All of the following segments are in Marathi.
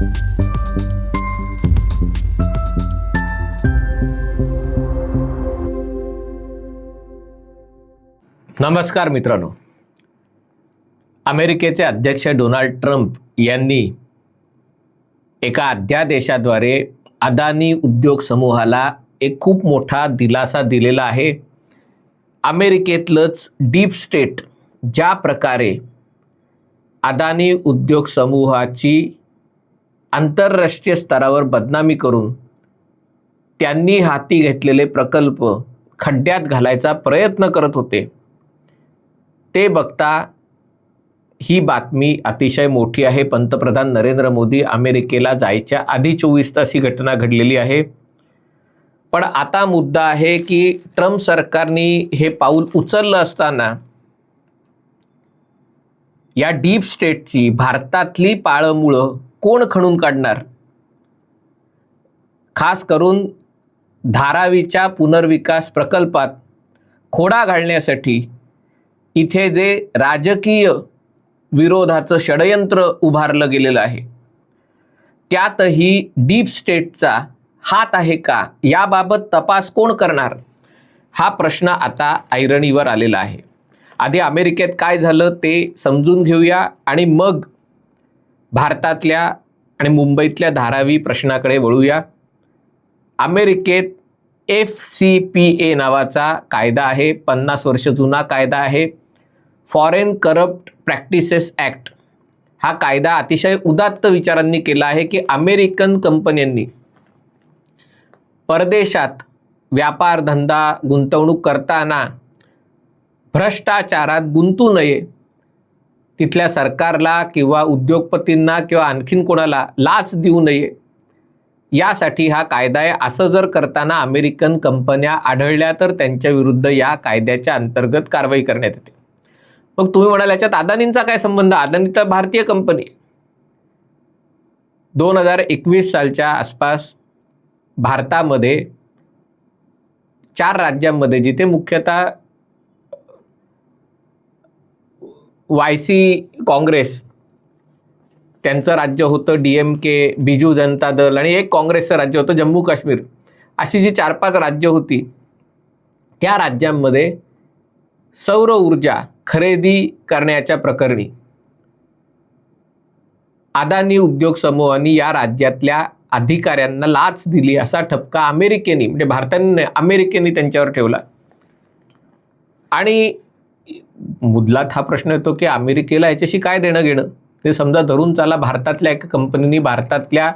नमस्कार मित्रांनो. अमेरिकेचे अध्यक्ष डोनाल्ड ट्रम्प यांनी एका अध्यादेशाद्वारे अदानी उद्योग समूहाला एक खूप मोठा दिलासा दिलेला आहे. अमेरिकेतलंच डीप स्टेट ज्या प्रकारे अदानी उद्योग समूहाची आंतरराष्ट्रीय स्तरावर बदनामी करून त्यांनी हाती घेतलेले प्रकल्प खड्ड्यात घालायचा प्रयत्न करत होते. ते बघता ही बातमी अतिशय मोठी आहे. पंतप्रधान नरेंद्र मोदी अमेरिकेला जायच्या आधी चोवीस तास ही घटना घडलेली आहे. पण आता मुद्दा आहे की ट्रम्प सरकारने हे पाऊल उचललं असताना या डीप स्टेटची भारतातली पाळंमुळं कोण खणून काढणार? खास करून धारावीच्या पुनर्विकास प्रकल्पात खोडा घालण्यासाठी इथे जे राजकीय विरोधाचं षडयंत्र उभारलं गेलेलं आहे त्यातही डीप स्टेटचा हात आहे का? याबाबत तपास कोण करणार? हा प्रश्न आता ऐरणीवर आलेला आहे. आधी अमेरिकेत काय झालं ते समजून घेऊया आणि मग भारतातल्या आणि मुंबईतल्या धारावी प्रश्नाकडे वळूया. अमेरिकेत एफ सी पी ए नावाचा कायदा आहे पन्नास वर्ष जुना कायदा आहे. फॉरेन करप्ट प्रॅक्टिसेस ॲक्ट हा कायदा अतिशय उदात्त विचारांनी केला आहे की अमेरिकन कंपन्यांनी परदेशात व्यापार धंदा गुंतवणूक करताना भ्रष्टाचारात गुंतू नये तिथल्या सरकारला किंवा उद्योगपतींना किंवा आणखीन कोणाला लाच देऊ नये. यासाठी हा कायदा आहे. असं जर करताना अमेरिकन कंपन्या आढळल्या तर त्यांच्या विरुद्ध या कायद्याच्या अंतर्गत कारवाई करण्यात येते. मग तुम्ही म्हणाल याच्यात अदानींचा काय संबंध? अदानी तर भारतीय कंपनी दोन हजार एकवीस सालच्या आसपास भारतामध्ये चार राज्यांमध्ये जिथे मुख्यतः वाय सी काँग्रेस त्यांचं राज्य होतं D M K Biju Janata Dal आणि एक काँग्रेसचं राज्य होतं जम्मू काश्मीर. अशी जी चार पाच राज्य होती त्या राज्यांमध्ये सौर ऊर्जा खरेदी करण्याच्या प्रकरणी अदानी उद्योग समूहांनी या राज्यातल्या अधिकाऱ्यांना लाच दिली असा ठपका अमेरिकेने म्हणजे भारताने अमेरिकेने त्यांच्यावर ठेवला. आणि मुदलात हा प्रश्न येतो की अमेरिकेला याच्याशी काय देणं घेणं ते समजा धरून चाला भारतातल्या एका कंपनीने भारतातल्या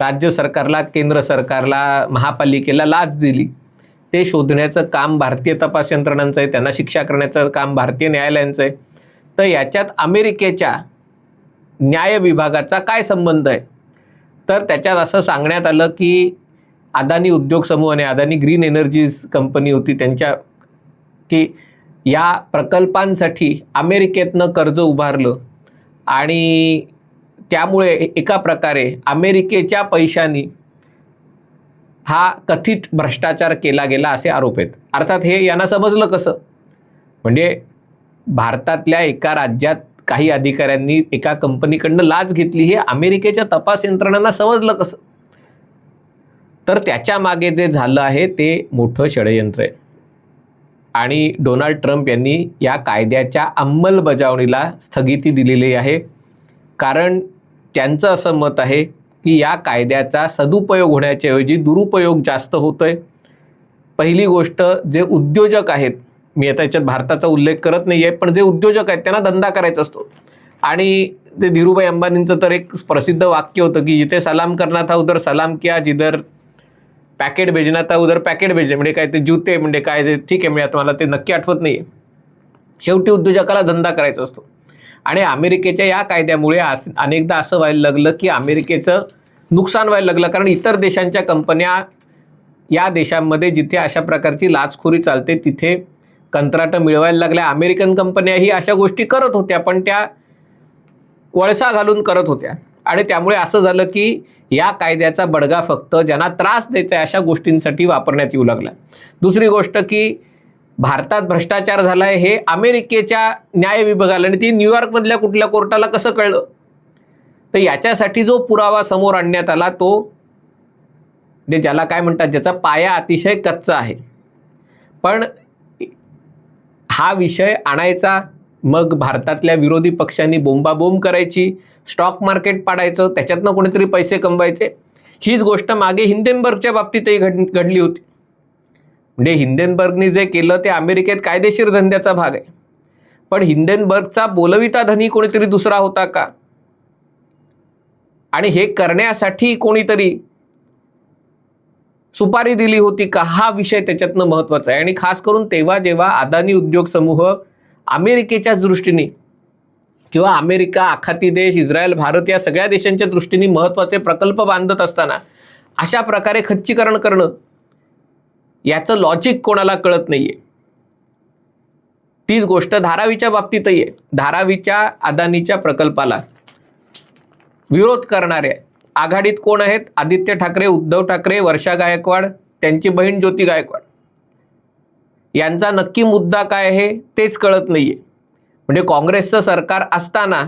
राज्य सरकारला केंद्र सरकारला महापालिकेला लाच दिली. ते शोधण्याचं काम भारतीय तपास यंत्रणांचं आहे त्यांना शिक्षा करण्याचं काम भारतीय न्यायालयांचं आहे. तर याच्यात अमेरिकेच्या न्याय विभागाचा काय संबंध आहे? तर त्याच्यात असं सांगण्यात आलं की अदानी उद्योग समूह आणि अदानी ग्रीन एनर्जीज कंपनी होती त्यांच्या की या प्रकल्पांसाठी अमेरिकेतनं कर्ज उभारलं आणि त्यामुळे एका प्रकारे अमेरिकेच्या पैशांनी हा कथित भ्रष्टाचार केला गेला असे आरोप आहेत. अर्थात हे यांना समजलं कसं? म्हणजे भारतातल्या एका राज्यात काही अधिकाऱ्यांनी एका कंपनीकडनं लाच घेतली हे अमेरिकेच्या तपास यंत्रणांना समजलं कसं? तर त्याच्यामागे जे झालं आहे ते मोठं षडयंत्र आहे. आणि डोनाल्ड ट्रम्प यांनी या कायद्याच्या अंमलबजावणीला स्थगिती दिलेली आहे. कारण त्यांचं असं मत आहे की या कायद्याचा सदुपयोग होण्याच्या ऐवजी दुरुपयोग जास्त होतो आहे पहिली गोष्ट जे उद्योजक आहेत मी आता याच्यात भारताचा उल्लेख करत नाही आहे पण जे उद्योजक आहेत त्यांना धंदा करायचा असतो. आणि ते धीरूभाई अंबानींचं तर एक प्रसिद्ध वाक्य होतं की जिथे सलाम करणार था उधर सलाम किया जिधर पॅकेट भेजना था उधर पॅकेट भेजले म्हणजे काय ते जुते म्हणजे काय ते ठीक आहे म्हणजे आता मला ते नक्की आठवत नाही आहे शेवटी उद्योजकाला धंदा करायचा असतो. आणि अमेरिकेच्या या कायद्यामुळे आस अनेकदा असं व्हायला लागलं की अमेरिकेचं नुकसान व्हायला लागलं कारण इतर देशांच्या कंपन्या या देशांमध्ये जिथे अशा प्रकारची लाचखोरी चालते तिथे कंत्राटं मिळवायला लागल्या. अमेरिकन कंपन्याही अशा गोष्टी करत होत्या पण त्या वळसा घालून करत होत्या. आणि त्यामुळे असं झालं की या कायद्याचा बडगा फक्त ज्यांना त्रास द्यायचा आहे अशा गोष्टींसाठी वापरण्यात येऊ लागला. दुसरी गोष्ट की भारतात भ्रष्टाचार झाला आहे हे अमेरिकेच्या न्याय विभागाला आणि ती न्यूयॉर्कमधल्या कुठल्या कोर्टाला कसं कळलं? तर याच्यासाठी जो पुरावा समोर आणण्यात आला तो म्हणजे ज्याला काय म्हणतात ज्याचा पाया अतिशय कच्चा आहे. पण हा विषय आणायचा मग भारतातल्या विरोधी पक्षांनी बोंबाबोंब करायची स्टॉक मार्केट पाडायचं त्याच्यातनं कोणीतरी पैसे कमवायचे? हीच गोष्ट मागे हिंदेनबर्गच्या बाबतीतही घड घडली होती. म्हणजे हिंदेनबर्गनी जे केलं ते अमेरिकेत कायदेशीर धंद्याचा भाग आहे. पण हिंदेनबर्गचा बोलविता धनी कोणीतरी दुसरा होता का? आणि हे करण्यासाठी कोणीतरी सुपारी दिली होती का? हा विषय त्याच्यातनं महत्त्वाचा आहे. आणि खास करून तेव्हा जेव्हा अदानी उद्योग समूह अमेरिकेच्याच दृष्टीने किंवा अमेरिका आखाती देश इस्रायल भारत या सगळ्या देशांच्या दृष्टीने महत्त्वाचे प्रकल्प बांधत असताना अशा प्रकारे खच्चीकरण करणं याचं लॉजिक कोणाला कळत नाहीये. तीच गोष्ट धारावीच्या बाबतीतही आहे. धारावीच्या अदानीच्या प्रकल्पाला विरोध करणारे आघाडीत कोण आहेत? आदित्य ठाकरे उद्धव ठाकरे वर्षा गायकवाड त्यांची बहीण ज्योती गायकवाड. यांचा नक्की मुद्दा काय आहे तेच कळत नाहीये. म्हणजे काँग्रेसचं सरकार असताना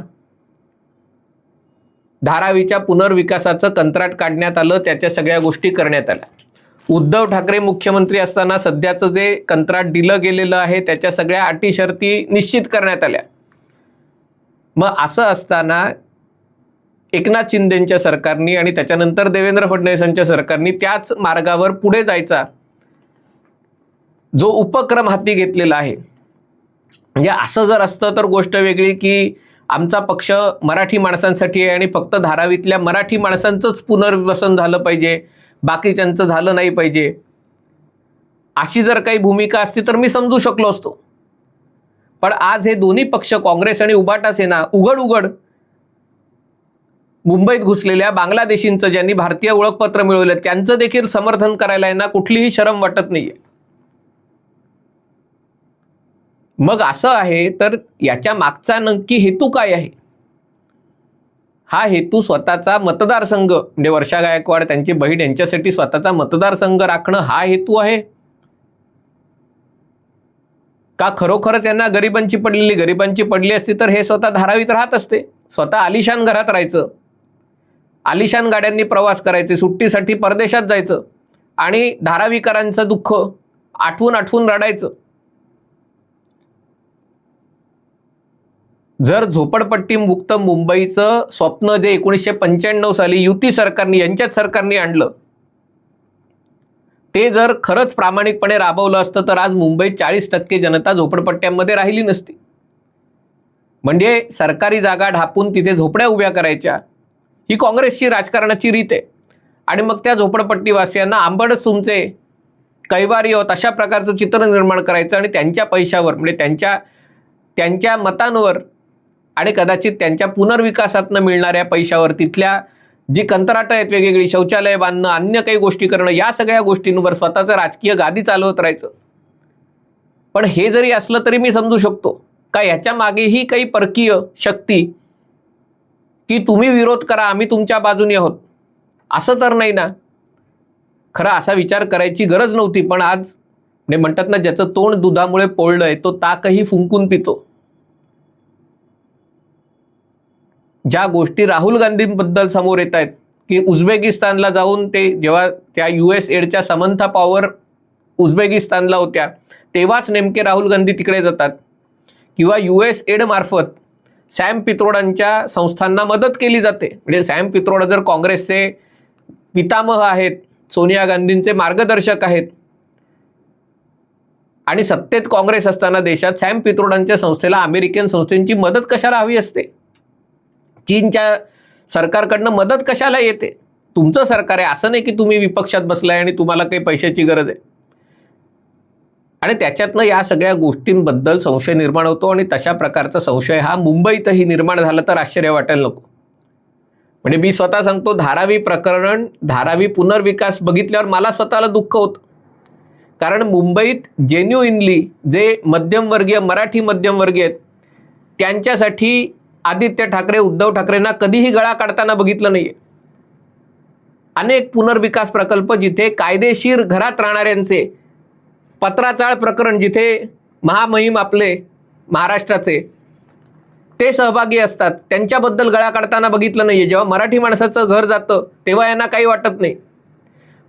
धारावीच्या पुनर्विकासाचं कंत्राट काढण्यात आलं त्याच्या सगळ्या गोष्टी करण्यात आल्या. उद्धव ठाकरे मुख्यमंत्री असताना सध्याचं जे कंत्राट दिलं गेलेलं आहे त्याच्या सगळ्या अटी शर्ती निश्चित करण्यात आल्या. मग असं असताना एकनाथ शिंदेच्या सरकारनी आणि त्याच्यानंतर देवेंद्र फडणवीसांच्या सरकारनी त्याच मार्गावर पुढे जायचा जो उपक्रम हाती घेतलेला आहे. म्हणजे असं जर असतं तर गोष्ट वेगळी की आमचा पक्ष मराठी माणसांसाठी आहे आणि फक्त धारावीतल्या मराठी माणसांचंच पुनर्वसन झालं पाहिजे बाकीच्यांचं झालं नाही पाहिजे. अशी जर काही भूमिका असती तर मी समजू शकलो असतो. पण आज हे दोन्ही पक्ष काँग्रेस आणि उबाटा सेना उघड उघड मुंबईत घुसलेल्या बांगलादेशींचं ज्यांनी भारतीय ओळखपत्र मिळवलं त्यांचं देखील समर्थन करायला यांना कुठलीही शरम वाटत नाही आहे मग असं आहे तर याच्या मागचा नक्की हेतू काय आहे? हा हेतू स्वतःचा मतदारसंघ म्हणजे वर्षा गायकवाड त्यांची बहीण यांच्यासाठी स्वतःचा मतदारसंघ राखणं हा हेतू आहे? का खरोखरच यांना गरिबांची पडलेली गरिबांची पडली असती तर हे स्वतः धारावीत राहत असते? स्वतः आलिशान घरात राहायचं. आलिशान गाड्यांनी प्रवास करायचे सुट्टीसाठी परदेशात जायचं आणि धारावीकरांचं दुःख आठवून आठवून रडायचं. जर झोपडपट्टी मुक्त मुंबईचं स्वप्न जे एकोणीसशे पंच्याण्णव साली युती सरकारने यांच्याच सरकारने आणलं ते जर खरंच प्रामाणिकपणे राबवलं असतं तर आज मुंबईत चाळीस टक्के जनता झोपडपट्ट्यांमध्ये राहिली नसती. म्हणजे सरकारी जागा ढापून तिथे झोपड्या उभ्या करायच्या ही काँग्रेसची राजकारणाची रीत आहे. आणि मग त्या झोपडपट्टीवासियांना आंबड सुमचे कैवारी होत अशा प्रकारचं चित्र निर्माण करायचं आणि त्यांच्या पैशावर म्हणजे त्यांच्या त्यांच्या मतांवर आणि कदाचित त्यांच्या पुनर्विकासातनं मिळणाऱ्या पैशावर तिथल्या जी कंत्राटं आहेत वेगवेगळी शौचालय बांधणं अन्य काही गोष्टी करणं या सगळ्या गोष्टींवर स्वतःचं राजकीय गादी चालवत राहायचं. पण हे जरी असलं तरी मी समजू शकतो का ह्याच्या मागेही काही परकीय शक्ती की तुम्ही विरोध करा आम्ही तुमच्या बाजूने आहोत. असं तर नाही ना. खरं असा विचार करायची गरज नव्हती पण आज म्हणजे म्हणतात ना ज्याचं तोंड दुधामुळे पोळलं आहे तो ताकही फुंकून पितो. ज्या गोष्टी राहुल गांधींबद्दल समोर येत आहेत की उझबेकिस्तानला जाऊन ते जेव्हा त्या यू एस एडच्या समंथा पॉवर उझबेकिस्तानला होत्या तेव्हाच नेमके राहुल गांधी तिकडे जातात. किंवा यू एस एडमार्फत सॅम पित्रोडांच्या संस्थांना मदत केली जाते. म्हणजे सॅम पित्रोडा जर काँग्रेसचे पितामह आहेत सोनिया गांधींचे मार्गदर्शक आहेत आणि सत्तेत काँग्रेस असताना देशात सॅम पित्रोडांच्या संस्थेला अमेरिकन संस्थेची मदत कशाला हवी असते? चीनच्या सरकारकडनं मदत कशाला येते? तुमचं सरकार आहे. असं नाही की तुम्ही विपक्षात बसलाय आणि तुम्हाला काही पैशाची गरज आहे. आणि त्याच्यातनं या सगळ्या गोष्टींबद्दल संशय निर्माण होतो आणि तशा प्रकारचा संशय हा मुंबईतही निर्माण झाला तर आश्चर्य वाटायला नको. म्हणजे मी स्वतः सांगतो धारावी प्रकरण धारावी पुनर्विकास बघितल्यावर मला स्वतःला दुःख होतं. कारण मुंबईत जेन्युइनली जे मध्यमवर्गीय मराठी मध्यमवर्गीय आहेत त्यांच्यासाठी आदित्य ठाकरे उद्धव ठाकरेंना कधीही गळा काढताना बघितलं नाही अनेक पुनर्विकास प्रकल्प जिथे कायदेशीर घरात राहणाऱ्यांचे पत्राचाळ प्रकरण जिथे महामहिम आपले महाराष्ट्राचे ते सहभागी असतात. त्यांच्याबद्दल गळा काढताना बघितलं नाहीये. जेव्हा मराठी माणसाचं घर जातं तेव्हा यांना काही वाटत नाही.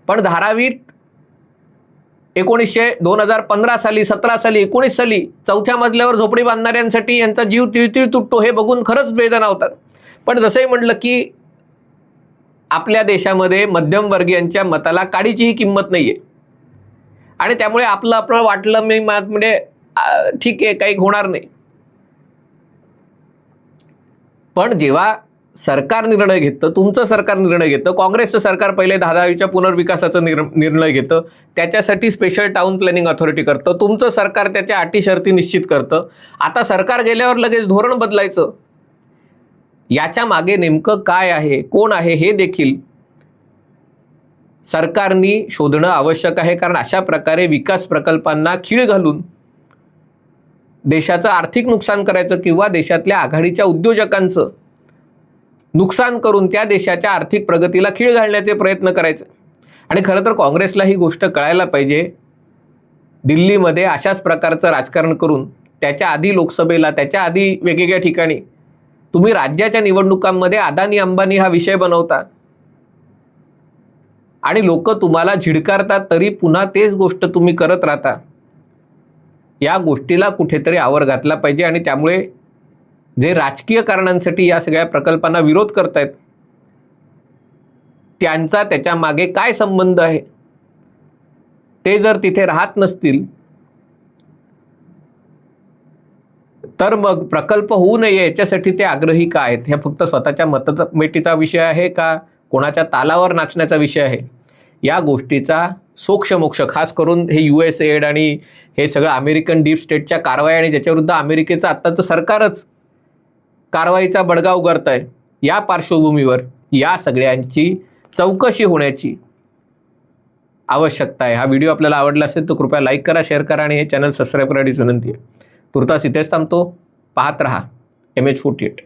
पण धारावीत एकोणीसशे दोन हजार पंधरा साली सतरा साली एकोणीस साली चौथ्या मजल्यावर झोपडी बांधणाऱ्यांसाठी यांचा जीव तिळतिळ तुटतो हे बघून खरंच वेदना होतात. पण जसंही म्हटलं की आपल्या देशामध्ये मध्यमवर्गीयांच्या मताला काडीचीही किंमत नाही आहे आणि त्यामुळे आपलं आपलं वाटलं मी म्हणजे ठीक आहे काही होणार नाही. पण जेव्हा सरकार निर्णय घेतं तुमचं सरकार निर्णय घेतं काँग्रेसचं सरकार पहिले दहावीच्या पुनर्विकासाचं निर निर्णय घेतं त्याच्यासाठी स्पेशल टाऊन प्लॅनिंग अथॉरिटी करतं तुमचं सरकार त्याच्या अटी शर्ती निश्चित करतं. आता सरकार गेल्यावर लगेच धोरण बदलायचं. याच्या मागे नेमकं काय आहे कोण आहे हे देखील सरकारनी शोधणं आवश्यक आहे कारण अशा प्रकारे विकास प्रकल्पांना खीळ घालून देशाचं आर्थिक नुकसान करायचं किंवा देशातल्या आघाडीच्या उद्योजकांचं नुकसान करून त्या देशाच्या आर्थिक प्रगतीला खीळ घालण्याचे प्रयत्न करायचे. आणि खरं तर काँग्रेसला ही गोष्ट कळायला पाहिजे. दिल्लीमध्ये अशाच प्रकारचं राजकारण करून त्याच्या आधी लोकसभेला त्याच्या आधी वेगवेगळ्या ठिकाणी तुम्ही राज्याच्या निवडणुकांमध्ये अदानी अंबानी हा विषय बनवता. आणि लोक तुम्हाला झिडकारतात तरी पुन्हा तेच गोष्ट तुम्ही करत राहता. या गोष्टीला कुठेतरी आवर घातला पाहिजे आणि त्यामुळे जे राजकीय कारणांसाठी या सगळ्या प्रकल्पांना विरोध करतायत त्यांचा त्याच्यामागे काय संबंध आहे? ते जर तिथे राहत नसतील तर मग प्रकल्प होऊ नये याच्यासाठी ते आग्रही का आहेत? हे फक्त स्वतःच्या मतमेटीचा विषय आहे का कोणाच्या तालावर नाचण्याचा विषय आहे? या गोष्टीचा सोक्ष मोक्ष खास करून हे यू एस एड आणि हे सगळं अमेरिकन डीप स्टेटच्या कारवाई आणि ज्याच्याविरुद्ध अमेरिकेचं आत्ताचं सरकारच कारवाईचा बडगा उगारत आहे या पार्श्वभूमीवर या सगळ्यांची चौकशी होण्याची आवश्यकता आहे. हा व्हिडिओ आपल्याला आवडला असेल तर कृपया लाईक करा शेअर करा आणि हे चॅनल सबस्क्राईब करण्याची विनंती आहे. तुर्तास इथेच थांबतो. पाहत रहा. M H forty eight